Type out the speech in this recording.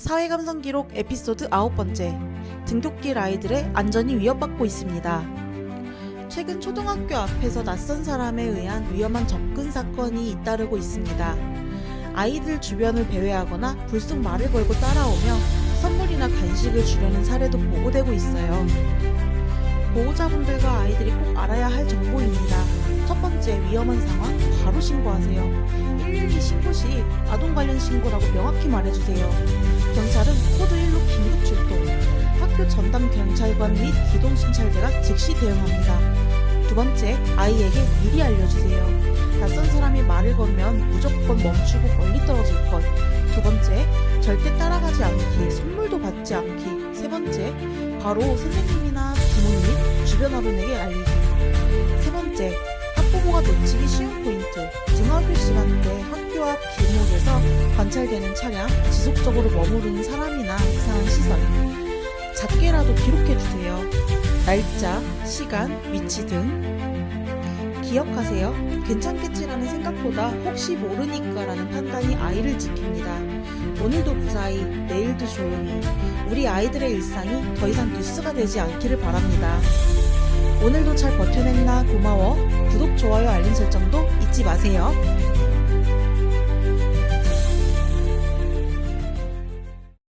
사회감성 기록 에피소드 아홉 번째 등굣길 아이들의 안전이 위협받고 있습니다. 최근 초등학교 앞에서 낯선 사람에 의한 위험한 접근 사건이 잇따르고 있습니다. 아이들 주변을 배회하거나 불쑥 말을 걸고 따라오며 선물이나 간식을 주려는 사례도 보고되고 있어요. 보호자분들과 아이들이 꼭 알아야 할 정보입니다. 첫 번째 위험한 상황 바로 신고하세요. 112 신고 시 아동 관련 신고라고 명확히 말해주세요. 경찰은 코드 1로 긴급 출동, 학교 전담 경찰관 및 기동 순찰대가 즉시 대응합니다. 두 번째, 아이에게 미리 알려주세요. 낯선 사람이 말을 걸면 무조건 멈추고 멀리 떨어질 것. 두 번째, 절대 따라가지 않기, 선물도 받지 않기. 세 번째, 바로 선생님이나 부모님, 주변 어른에게 알리기. 세 번째, 학부모가 놓치기 쉬운 포인트. 등하교 시간 때 학교 앞 길목에서 관찰되는 차량, 지속적으로 머무르는 사람이나 이상한 시설. 작게라도 기록해주세요. 날짜, 시간, 위치 등. 기억하세요. 괜찮겠지라는 생각보다 혹시 모르니까라는 판단이 아이를 지킵니다. 오늘도 무사히, 내일도 조용히. 우리 아이들의 일상이 더 이상 뉴스가 되지 않기를 바랍니다. 오늘도 잘 버텨냈나 고마워. 구독, 좋아요, 알림 설정도 잊지 마세요.